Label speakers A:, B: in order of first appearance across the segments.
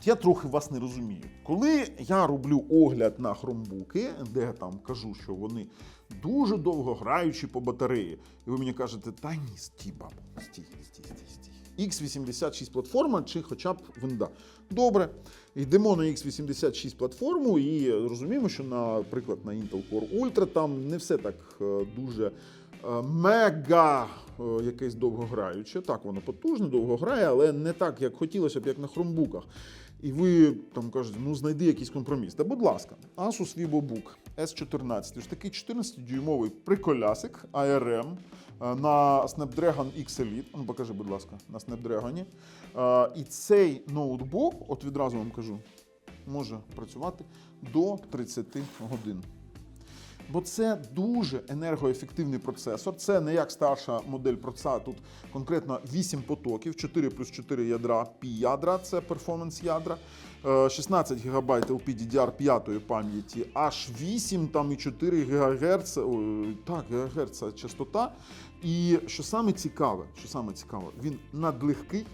A: От я трохи вас не розумію. Коли я роблю огляд на хромбуки, де я там кажу, що вони дуже довго граючі по батареї, і ви мені кажете, та ні, стій, бабу, стій, стій, стій, стій. X86 платформа чи хоча б винда. Добре, йдемо на X86 платформу і розуміємо, що, наприклад, на Intel Core Ultra там не все так е, дуже е, мега е, якесь довгограюче. Так, воно потужне, довго грає, але не так, як хотілося б, як на хромбуках. І ви там кажете, ну знайди якийсь компроміс. Та будь ласка, Asus VivoBook S14, ж такий 14-дюймовий приколясик ARM е, на Snapdragon X Elite. Ну, покажи, будь ласка, на Snapdragon. Е, І цей ноутбук, от відразу вам кажу, може працювати до 30 годин. Бо це дуже енергоефективний процесор. Це не як старша модель процесора. Тут конкретно 8 потоків, 4 плюс 4 ядра, пі ядра, це перформанс ядра, е, 16 ГБ LPDDR5 пам'яті, аж 8 там і 4 ГГц, так, ГГц частота. І що саме цікаве, що саме цікаве, він надлегкий,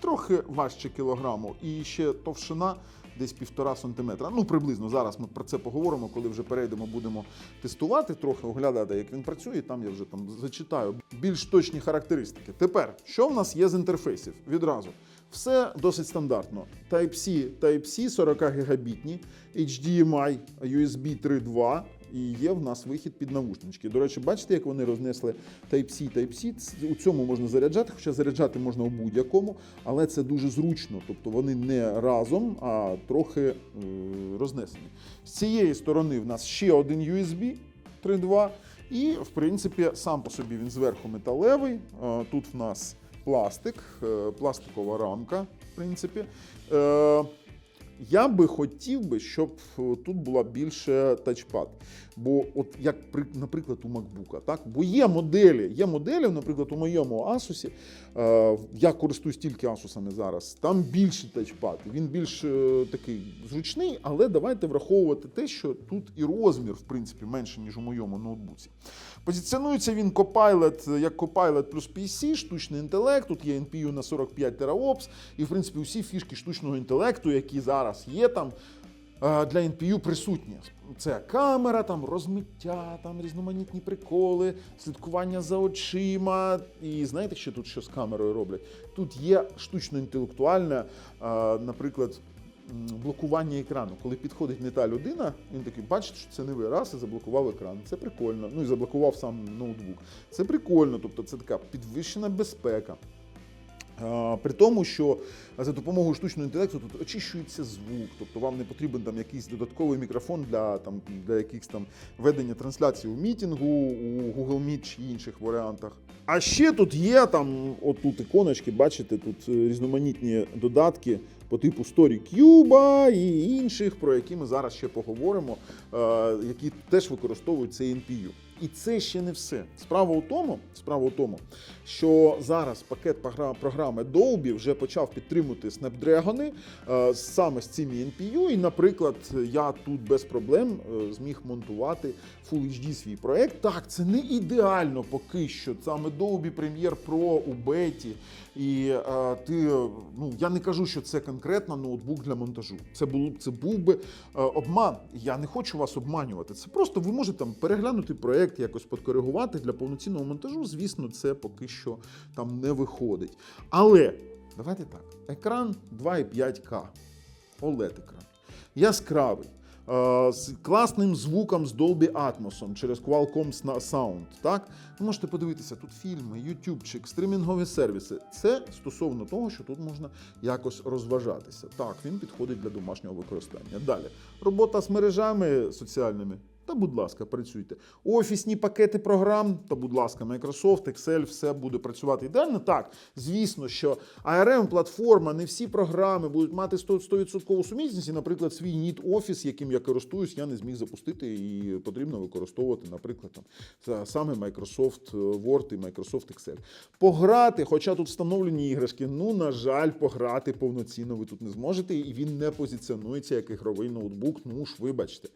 A: трохи важче кілограму, і ще товщина десь півтора сантиметра. Ну, приблизно зараз ми про це поговоримо, коли вже перейдемо, будемо тестувати, трохи оглядати, як він працює. Там я вже там зачитаю більш точні характеристики. Тепер, що в нас є з інтерфейсів? Відразу. Все досить стандартно. Type-C, Type-C 40 гігабітні, HDMI, USB 3.2 і є в нас вихід під навушнички. До речі, бачите, як вони рознесли Type-C, Type-C. У цьому можна заряджати, хоча заряджати можна у будь-якому, але це дуже зручно. Тобто вони не разом, а трохи е, рознесені. З цієї сторони в нас ще один USB 3.2. І, в принципі, сам по собі він зверху металевий. Е, Тут в нас пластик, е, пластикова рамка, в принципі. Я би хотів би, щоб е, тут була більше тачпад. Бо, от як наприклад, у MacBook, так? Бо є моделі, є моделі, наприклад, у моєму Asus, е, я користуюсь тільки Asusами зараз. Там більший тачпад. Він більш е, такий зручний, але давайте враховувати те, що тут і розмір, в принципі, менше, ніж у моєму ноутбуці. Позиціонується він Copilot як Copilot плюс PC, штучний інтелект. Тут є NPU на 45 тераопс, і в принципі усі фішки штучного інтелекту, які зараз є там. е, Для NPU присутні. Це камера, там розмиття, там різноманітні приколи, слідкування за очима. І знаєте, що тут що з камерою роблять? Тут є штучно інтелектуальне, е, наприклад, блокування екрану. Коли підходить не та людина, він такий, бачите, що це не ви раз і заблокував екран. Це прикольно. Ну і заблокував сам ноутбук. Це прикольно, тобто це така підвищена безпека. При тому, що за допомогою штучного інтелекту тут очищується звук, тобто вам не потрібен там якийсь додатковий мікрофон для там для якихось там ведення трансляції у мітингу, у Google Meet чи інших варіантах. А ще тут є там, отут іконочки, бачите, тут е, різноманітні додатки по типу StoryCube і інших, про які ми зараз ще поговоримо, е, які теж використовують цей NPU. І це ще не все. Справа у тому, справа у тому, що зараз пакет програми Dolby вже почав підтримувати Snapdragon е, саме з цими NPU. І, наприклад, я тут без проблем е, зміг монтувати Full HD свій проект. Так, це не ідеально поки що. Саме Dolby Premiere Pro у беті. І е, ти, ну я не кажу, що це конкретно ноутбук для монтажу. Це було це був би е, обман. Я не хочу вас обманювати. Це просто ви можете там переглянути проект, якось підкоригувати для повноцінного монтажу. Звісно, це поки що там не виходить. Але давайте так: екран 2,5К, oled екран яскравий. е, З класним звуком з Dolby Atmos через Qualcomm Sound. Так? Ви можете подивитися тут фільми, ютубчик, стрімінгові сервіси. Це стосовно того, що тут можна якось розважатися. Так, він підходить для домашнього використання. Далі. Робота з мережами соціальними. Та, будь ласка, працюйте. Офісні пакети програм, та, будь ласка, Microsoft, Excel, все буде працювати ідеально. Так, звісно, що ARM платформа, не всі програми будуть мати 100%, 100% сумісність. І, наприклад, свій Need Office, яким я користуюсь, я не зміг запустити, і потрібно використовувати, наприклад, там саме Microsoft Word і Microsoft Excel. Пограти, хоча тут встановлені іграшки, ну, на жаль, пограти повноцінно ви тут не зможете, і він не позиціонується як ігровий ноутбук. Ну ж, вибачте.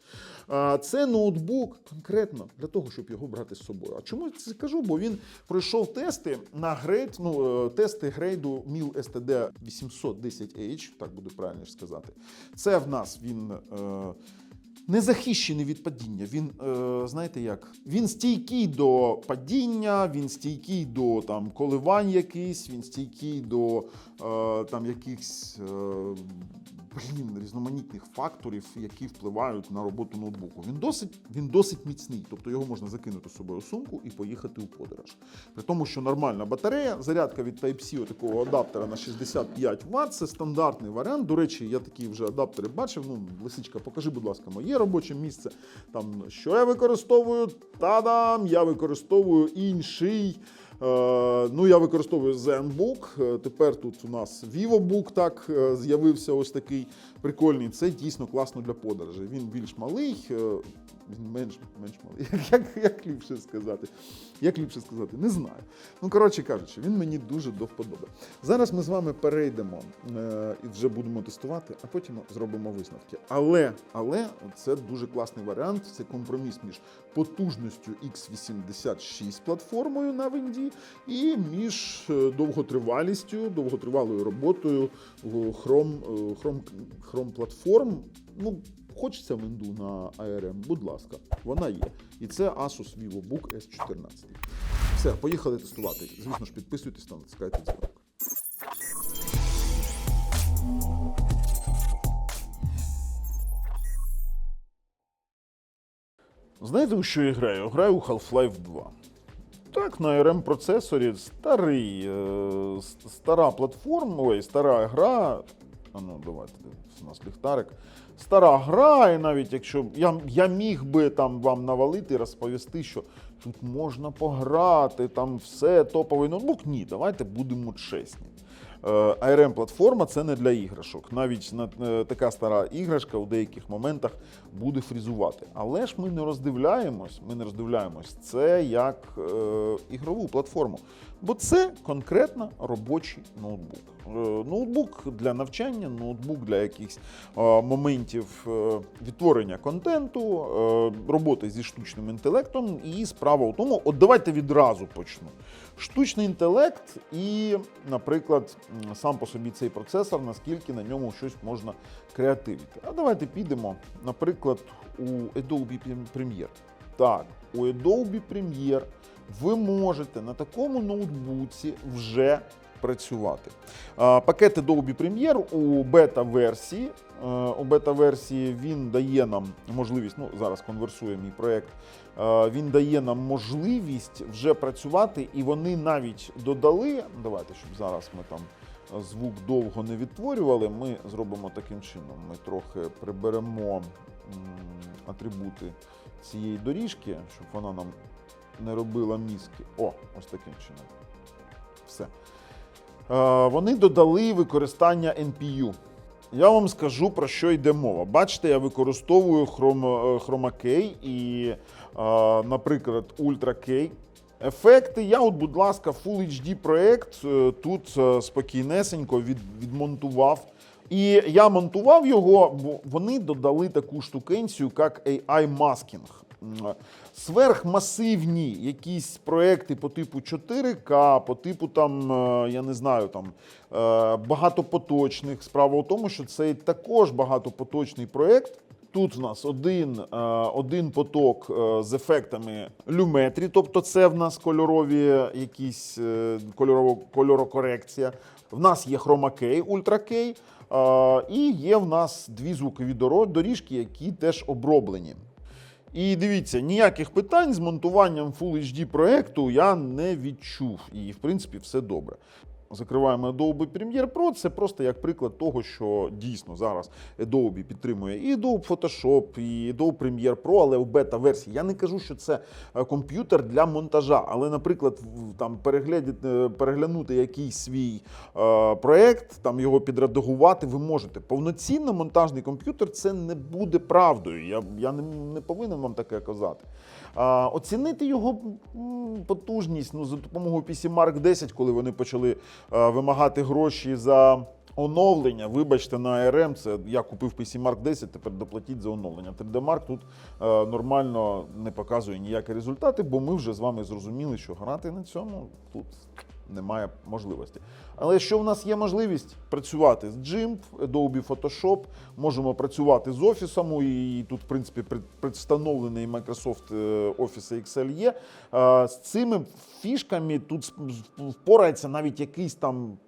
A: Це ноутбук конкретно для того, щоб його брати з собою. А чому я це кажу? Бо він пройшов тести на грейд, ну е, тести грейду MIL STD 810H, так буде правильно сказати. Це в нас він. Е, не захищений від падіння. Він, е, знаєте як, він стійкий до падіння, він стійкий до там, коливань якихось, він стійкий до е, там, якихось е, блін, різноманітних факторів, які впливають на роботу ноутбуку. Він досить, він досить міцний, тобто його можна закинути з собою у сумку і поїхати у подорож. При тому, що нормальна батарея, зарядка від Type-C такого адаптера на 65 Вт, це стандартний варіант. До речі, я такі вже адаптери бачив. Ну, лисичка, покажи, будь ласка, моє робоче місце. Там що я використовую? Та-дам! Я використовую інший. Е, ну, я використовую ZenBook. Е, Тепер тут у нас VivoBook так е, з'явився ось такий прикольний. Це дійсно класно для подорожей. Він більш малий, е, він менш, менш малий. Як, як ліпше сказати? Як ліпше сказати? Не знаю. Ну, коротше кажучи, він мені дуже до вподоби. Зараз ми з вами перейдемо е, і вже будемо тестувати, а потім зробимо висновки. Але, але це дуже класний варіант. Це компроміс між потужністю X86 платформою на Винді і між е, довготривалістю, довготривалою роботою Chrome, Chrome, Chrome платформ. Ну, хочеться винду на ARM, будь ласка, вона є. І це Asus VivoBook S14. Все, поїхали тестувати. Звісно ж, підписуйтесь та натискайте дзвоник. Знаєте, у що я граю? Граю у Half-Life 2. Так, на ARM процесорі старий, е, стара платформа, ой, стара гра. А ну, давайте, у нас ліхтарик. Стара гра, і навіть якщо я, я міг би там вам навалити і розповісти, що тут можна пограти, там все топовий ноутбук. Ні, давайте будемо чесні. Е, ARM платформа це не для іграшок. Навіть на е, така стара іграшка у деяких моментах буде фрізувати. Але ж ми не роздивляємось, ми не роздивляємось це як е, ігрову платформу. Бо це конкретно робочий ноутбук. Е, ноутбук для навчання, ноутбук для якихось е, моментів е, відтворення контенту, е, роботи зі штучним інтелектом. І справа у тому, от давайте відразу почну. Штучний інтелект і, наприклад, сам по собі цей процесор, наскільки на ньому щось можна креативити. А давайте підемо, наприклад, у Adobe Premiere. Так, у Adobe Premiere ви можете на такому ноутбуці вже працювати. А, Пакет Adobe Premiere у бета-версії. е, У бета-версії він дає нам можливість, ну зараз конверсує мій проєкт, е, він дає нам можливість вже працювати, і вони навіть додали. Давайте, щоб зараз ми там е, звук довго не відтворювали. Ми зробимо таким чином. Ми трохи приберемо атрибути цієї доріжки, щоб вона нам не робила мізки. О, ось таким чином. Все. Е, Вони додали використання NPU. Я вам скажу про що йде мова. Бачите, я використовую е, Key і, е, наприклад, Key. Ефекти, я, от, будь ласка, Full HD проект тут спокійнесенько від, відмонтував. І я монтував його, бо вони додали таку штукенцію, як AI Masking. Сверхмасивні якісь проекти по типу 4К, по типу там, е, я не знаю, там е, багатопоточних. Справа у тому, що це також багатопоточний проект. Тут в нас один, е, один поток з ефектами люметрі, тобто це в нас кольорові якісь кольорово, кольорокорекція. В нас є хромакей, ультракей, і є в нас дві звукові доріжки, які теж оброблені. І дивіться, ніяких питань з монтуванням Full HD проекту я не відчув. І, в принципі, все добре. Закриваємо Adobe Premiere Pro. Це просто як приклад того, що дійсно зараз Adobe підтримує і Adobe Photoshop, і Adobe Premiere Pro, але в бета-версії. Я не кажу, що це е, комп'ютер для монтажа, але, наприклад, там е, переглянути якийсь свій е, проект, його підредагувати, ви можете. Повноцінно монтажний комп'ютер це не буде правдою. Я, я не, не повинен вам таке казати. Оцінити його потужність ну, за допомогою PC Mark 10, коли вони почали вимагати гроші за Оновлення, вибачте, на ARM, це я купив PC Mark 10, тепер доплатіть за оновлення. 3D Mark тут е, нормально не показує ніякі результати, бо ми вже з вами зрозуміли, що грати на цьому тут немає можливості. Але якщо в нас є можливість працювати з GIMP, Adobe Photoshop, можемо працювати з офісом, і тут, в принципі, пред- представлений Microsoft е, Office Excel є. Е, З цими фішками тут впорається навіть якийсь там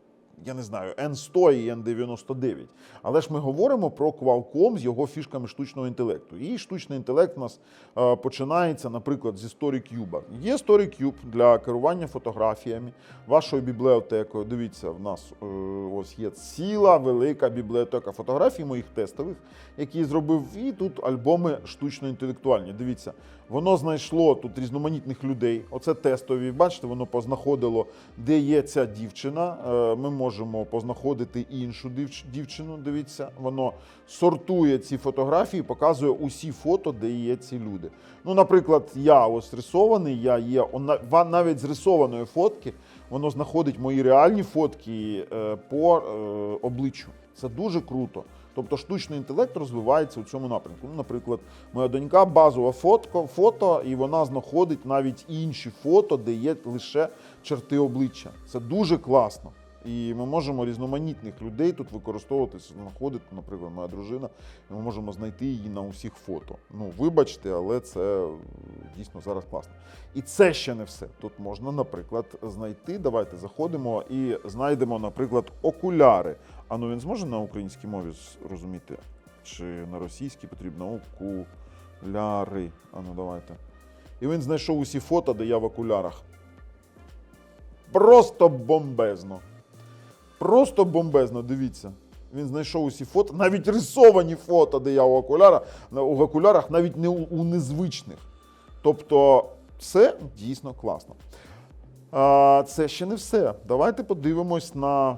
A: я не знаю, N100 і N99. Але ж ми говоримо про Qualcomm з його фішками штучного інтелекту. І штучний інтелект у нас е, починається, наприклад, зі StoryCube. Є StoryCube для керування фотографіями вашою бібліотекою. Дивіться, в нас е, ось є ціла велика бібліотека фотографій моїх тестових, які зробив. І тут альбоми штучно-інтелектуальні. Дивіться, воно знайшло тут різноманітних людей. Оце тестові. Бачите, воно познаходило, де є ця дівчина. Е, Ми можемо познаходити іншу дівчину. Дивіться, воно сортує ці фотографії, показує усі фото, де є ці люди. Ну, наприклад, я ось рисований, я є навіть з рисованої фотки. Воно знаходить мої реальні фотки е, по е, обличчю. Це дуже круто. Тобто штучний інтелект розвивається у цьому напрямку. Ну, наприклад, моя донька базова фотко, фото, і вона знаходить навіть інші фото, де є лише черти обличчя. Це дуже класно. І ми можемо різноманітних людей тут використовувати, знаходити, наприклад, моя дружина, і ми можемо знайти її на усіх фото. Ну, вибачте, але це дійсно зараз класно. І це ще не все. Тут можна, наприклад, знайти. Давайте заходимо і знайдемо, наприклад, окуляри. А ну він зможе на українській мові з- розуміти? Чи на російській потрібно окуляри? А ну давайте. І він знайшов усі фото, де я в окулярах. Просто бомбезно. Просто бомбезно, дивіться. Він знайшов усі фото, навіть рисовані фото, де я у окулярах, у окулярах, навіть не у, незвичних. Тобто, це дійсно класно. А, це ще не все. Давайте подивимось на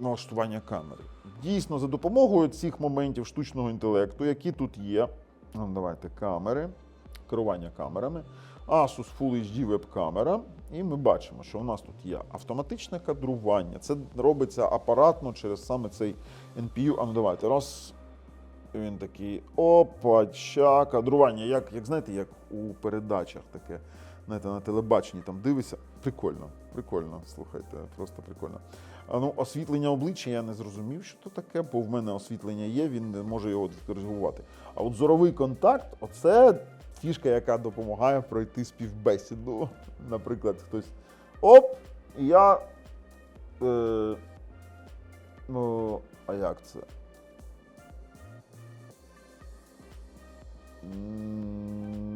A: налаштування камери. Дійсно, за допомогою цих моментів штучного інтелекту, які тут є. Ну, Давайте камери, керування камерами. Asus Full HD веб-камера. І ми бачимо, що у нас тут є автоматичне кадрування. Це робиться апаратно через саме цей NPU. А ну давайте раз. Він такий опача, кадрування. Як, як знаєте, як у передачах таке. Знаєте, на телебаченні там дивишся. Прикольно, прикольно, слухайте, просто прикольно. А, ну, освітлення обличчя я не зрозумів, що то таке, бо в мене освітлення є, він не може його відкоригувати. А от зоровий контакт оце фішка, яка допомагає пройти співбесіду. Наприклад, хтось оп, і я. Е, ну, а як це?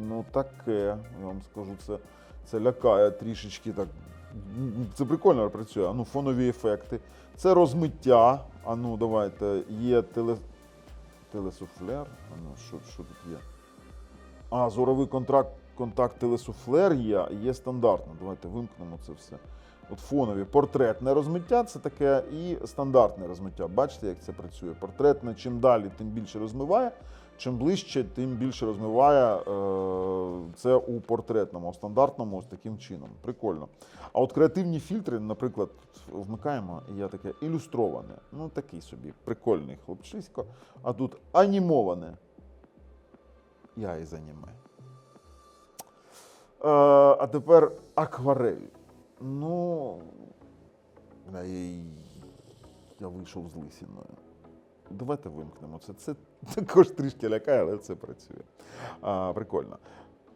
A: Ну, таке, я вам скажу, це, це лякає трішечки так. Це прикольно працює. А ну, фонові ефекти. Це розмиття. А ну, давайте. Є теле... телесуфлер. А ну, що, що тут є? А, зоровий контракт, контакт телесуфлер є, є стандартно. Давайте вимкнемо це все. От фонові. Портретне розмиття це таке і стандартне розмиття. Бачите, як це працює? Портретне, чим далі, тим більше розмиває. Чим ближче, тим більше розмиває е, це у портретному, у стандартному ось таким чином. Прикольно. А от креативні фільтри, наприклад, вмикаємо, і я таке ілюстроване. Ну, такий собі прикольний хлопчисько. А тут анімоване. Я із аніме. Е, а тепер акварель. Ну. Я, вийшов з лисіною. Давайте вимкнемо це. Це також трішки лякає, але це працює. А, прикольно.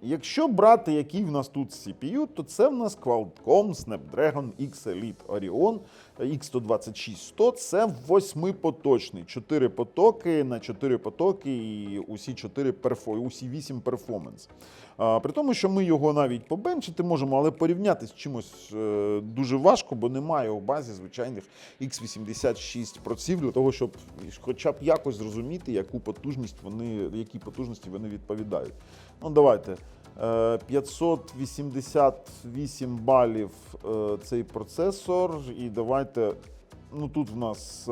A: Якщо брати, який в нас тут CPU, то це в нас Qualcomm Snapdragon X Elite Orion X12600. Це восьмипоточний. Чотири потоки на чотири потоки і усі чотири перфо, усі вісім перформанс. При тому, що ми його навіть побенчити можемо, але порівняти з чимось е, дуже важко, бо немає у базі звичайних X86 проців для того, щоб хоча б якось зрозуміти, яку потужність вони, які потужності вони відповідають. Ну, давайте. Е, 588 балів е, цей процесор, і давайте. Ну тут в нас е,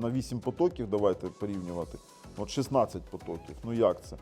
A: на 8 потоків, давайте порівнювати. От 16 потоків. Ну як це?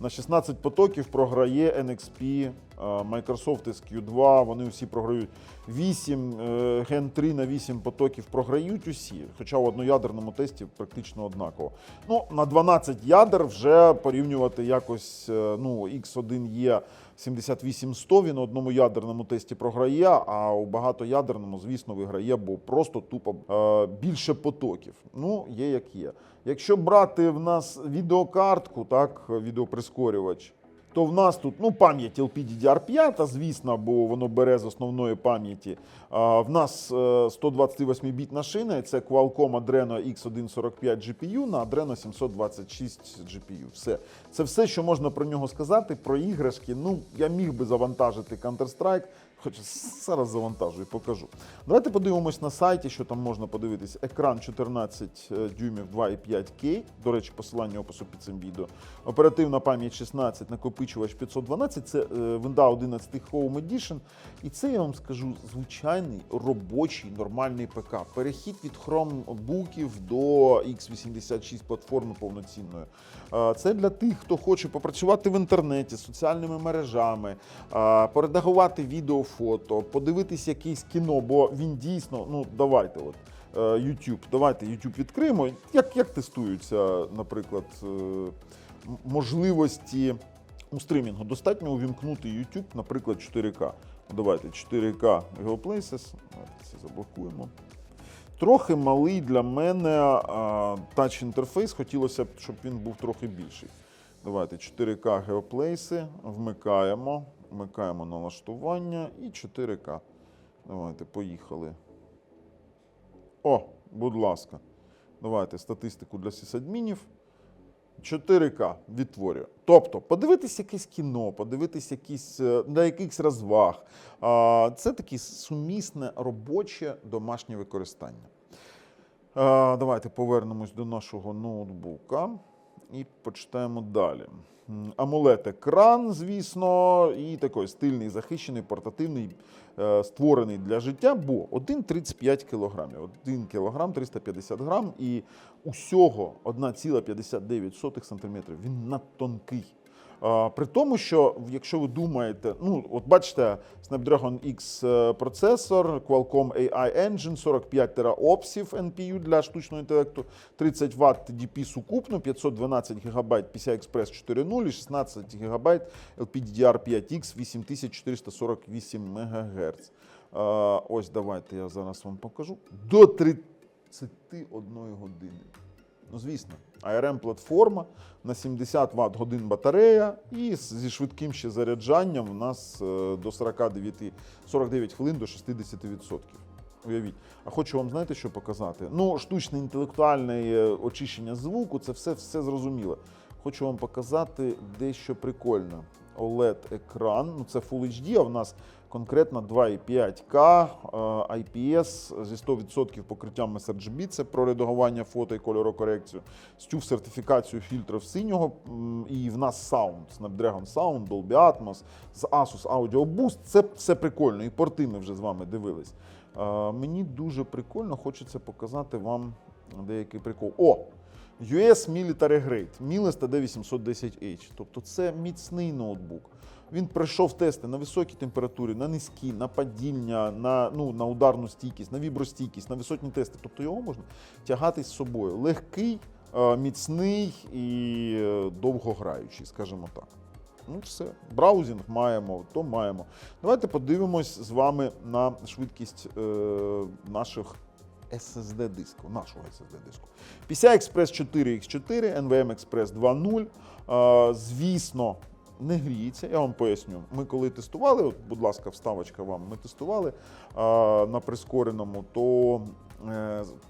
A: На 16 потоків програє NXP, Microsoft SQ2, вони всі програють 8, е, Gen 3 на 8 потоків програють усі, хоча в одноядерному тесті практично однаково. Ну, на 12 ядер вже порівнювати якось, е, ну, X1E 7800, він у одному ядерному тесті програє, а у багатоядерному, звісно, виграє, бо просто тупо е, більше потоків. Ну, є як є. Якщо брати в нас відеокартку, так, відеоприскорювач, то в нас тут ну, пам'ять LPDDR5, звісно, бо воно бере з основної пам'яті. В нас е, 128-бітна шина, і це Qualcomm Adreno X145 GPU на Adreno 726 GPU. Все. Це все, що можна про нього сказати. Про іграшки. Ну, я міг би завантажити Counter-Strike, хоча зараз завантажу і покажу. Давайте подивимось на сайті, що там можна подивитись. Екран 14 дюймів 2,5К. До речі, посилання опису під цим відео. Оперативна пам'ять 16, накопичувач 512. Це е, Windows 11 Home Edition. І це я вам скажу звичайний робочий нормальний ПК. Перехід від Chromebookів до x86 платформи повноцінної. Е, Це для тих, хто хоче попрацювати в інтернеті, соціальними мережами, е, поредагувати відео, фото, подивитись якесь кіно, бо він дійсно, ну давайте, от. е, YouTube, давайте YouTube відкриємо. Як, як тестуються, наприклад, е, можливості у стримінгу? Достатньо увімкнути YouTube, наприклад, 4К. Давайте 4K GeoPlaces. Це заблокуємо. Трохи малий для мене тач інтерфейс. Хотілося б, щоб він був трохи більший. Давайте 4К геоплейси, вмикаємо, вмикаємо налаштування і 4К. Давайте, поїхали. О, будь ласка. Давайте статистику для сисадмінів. 4К відтворює. Тобто, подивитись якесь кіно, подивитись якісь е, на якихось розваг. Це таке сумісне робоче домашнє використання. Давайте повернемось до нашого ноутбука і почитаємо далі. Амулет екран, звісно, і такий стильний, захищений, портативний, е, створений для життя, бо 1,35 кг. 1 кг 350 грам і усього 1,59 см. Він надтонкий. При тому, що якщо ви думаєте, ну от бачите, Snapdragon X е, процесор, Qualcomm AI Engine, 45 тераопсів NPU для штучного інтелекту, 30 Вт TDP сукупно, 512 ГБ PCI Express 4.0 і 16 ГБ LPDDR5X 8448 МГц. Ось давайте я зараз вам покажу. До 31 години. Ну, звісно, ARM платформа на 70 Вт годин батарея, і зі швидким ще заряджанням в нас е, до 49, 49 хвилин до 60%. Уявіть. А хочу вам знаєте, що показати? Ну, штучне інтелектуальне е, очищення звуку, це все, все зрозуміло. Хочу вам показати дещо прикольне. OLED-екран, ну це Full HD, а в нас конкретно 2,5К е, IPS зі 100% покриттям sRGB, це про редагування фото і кольорокорекцію, стюв сертифікацію фільтрів синього, і в нас саунд, Snapdragon Sound, Dolby Atmos, з Asus Audio Boost. Це все прикольно, і порти ми вже з вами дивились. Е, Мені дуже прикольно, хочеться показати вам деякий прикол. О! US Military Grade, Miles TD810H. Тобто це міцний ноутбук. Він пройшов тести на високій температурі, на низькі, на падіння, на, ну, на ударну стійкість, на вібростійкість, на висотні тести. Тобто його можна тягати з собою. Легкий, е, міцний і е, довгограючий, скажімо так. Ну, все. Браузінг маємо, то маємо. Давайте подивимось з вами на швидкість е, наших SSD диску, нашого SSD диску. PCI Express 4X4, NVM Express 2.0. Е, Звісно, не гріється. Я вам поясню. Ми коли тестували, от, будь ласка, вставочка вам, ми тестували е, на прискореному, то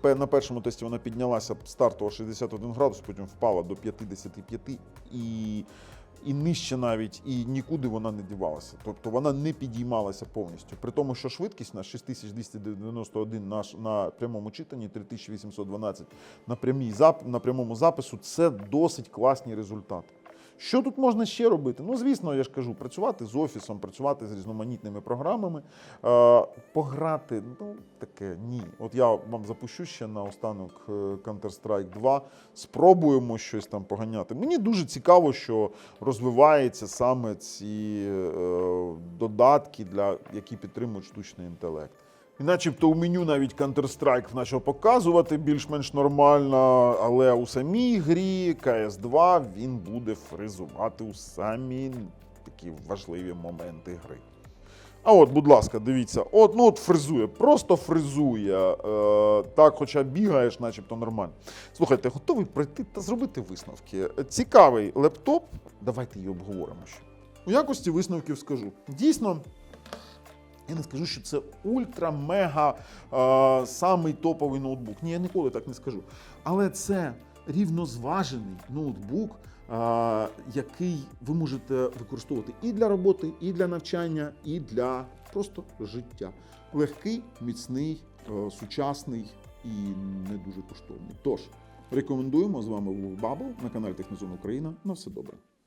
A: е, на першому тесті вона піднялася стартово 61 градус, потім впала до 55 і. І нижче навіть, і нікуди вона не дівалася. Тобто вона не підіймалася повністю. При тому, що швидкість на 6291 на, на прямому читанні, 3812 на, прямій на прямому запису це досить класні результати. Що тут можна ще робити? Ну, звісно, я ж кажу, працювати з офісом, працювати з різноманітними програмами, е, пограти, ну таке ні. От я вам запущу ще на останок е, Counter-Strike 2. Спробуємо щось там поганяти. Мені дуже цікаво, що розвиваються саме ці е, додатки, для, які підтримують штучний інтелект. І начебто у меню навіть Counter-Strike почав показувати більш-менш нормально, але у самій грі CS2 він буде фризувати у самі такі важливі моменти гри. А от, будь ласка, дивіться, от, ну от фризує, просто фризує. Е, так, хоча бігаєш, начебто нормально. Слухайте, готовий прийти та зробити висновки. Цікавий лептоп, давайте її обговоримо ще. У якості висновків скажу. Дійсно, я не скажу, що це ультра-мега е, самий топовий ноутбук. Ні, я ніколи так не скажу. Але це рівнозважений ноутбук, е, який ви можете використовувати і для роботи, і для навчання, і для просто життя. Легкий, міцний, е, сучасний і не дуже коштовний. Тож рекомендуємо з вами був Бабл на каналі Технозон Україна. На все добре.